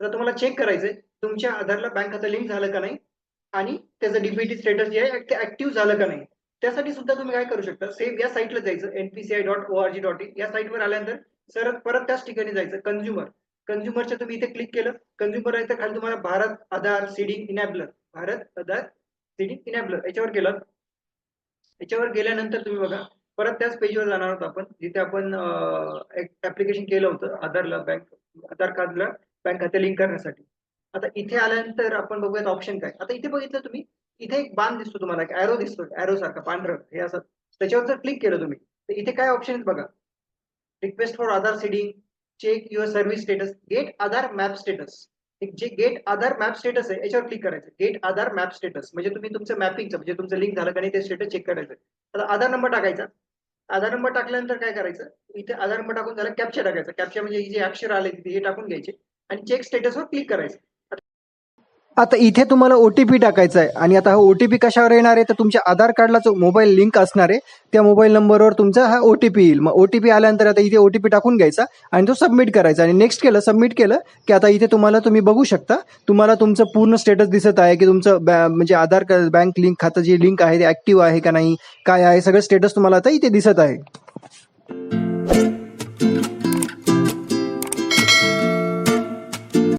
तर तुम्हाला चेक करायचंय तुमच्या आधारला बँक खातं लिंक झालं का नाही? आणि त्याचं डीबीटी स्टेटस जे आहे ते ऍक्टिव्ह झालं का नाही? त्यासाठी सुद्धा तुम्ही काय करू शकता? सेम या साईटला जायचं NPCI dot O R G dot in या साईटवर आल्यानंतर सर परत त्याच ठिकाणी जायचं कन्झ्युमर कन्झ्युमरच्या तुम्ही इथे क्लिक केलं. कन्झ्युमर आहे तर खाली तुम्हाला Bharat Aadhaar seeding enabler Bharat Aadhaar seeding enabler याच्यावर गेलं. याच्यावर गेल्यानंतर तुम्ही बघा परत त्याच पेजवर जाणार आहोत आपण. जिथे आपण ऍप्लिकेशन केलं होतं आधारला बँक आधार कार्डला बँक खाते लिंक करण्यासाठी. आता इथे आल्यानंतर आपण बघूयात ऑप्शन काय. आता इथे बघितलं तुम्ही इथे एक बाण दिसतो तुम्हाला एक दिसतो ॲरो सारखा पांढरं हे असं. त्याच्यावर जर क्लिक केलं तुम्ही तर इथे काय ऑप्शन आहेत बघा. Request for Aadhaar seeding check your service status get Aadhaar map status जे गेट आधार मॅप स्टेटस आहे याच्यावर क्लिक करायचं. गेट आधार मॅप स्टेटस म्हणजे तुम्ही तुमचं मॅपिंगचं म्हणजे तुमचं लिंक झालं का नाही ते स्टेटस चेक करायचं. आता आधार नंबर टाकायचा. आधार नंबर टाकल्यानंतर काय करायचं? इथे आधार नंबर टाकून झाला कॅप्चर टाकायचा. कॅप्चर म्हणजे ही जे अक्षर आले तिथे हे टाकून घ्यायचे. आणि चेक स्टेटसवर क्लिक करायचं. आता इथे तुम्हाला ओटीपी टाकायचा आहे. आणि आता हा ओटीपी कशावर येणार आहे? तर तुमच्या आधार कार्डला जो मोबाईल लिंक असणार आहे त्या मोबाईल नंबरवर तुमचा हा ओटीपी येईल. मग ओटीपी आल्यानंतर आता इथे ओटीपी टाकून घ्यायचा आणि तो सबमिट करायचा. आणि नेक्स्ट केलं सबमिट केलं की आता इथे तुम्हाला तुम्ही बघू शकता तुम्हाला तुमचं पूर्ण स्टेटस दिसत आहे की तुमचं म्हणजे आधार बँक लिंक खातं जी लिंक आहे ते ऍक्टिव्ह आहे का नाही काय आहे सगळं स्टेटस तुम्हाला आता इथे दिसत आहे.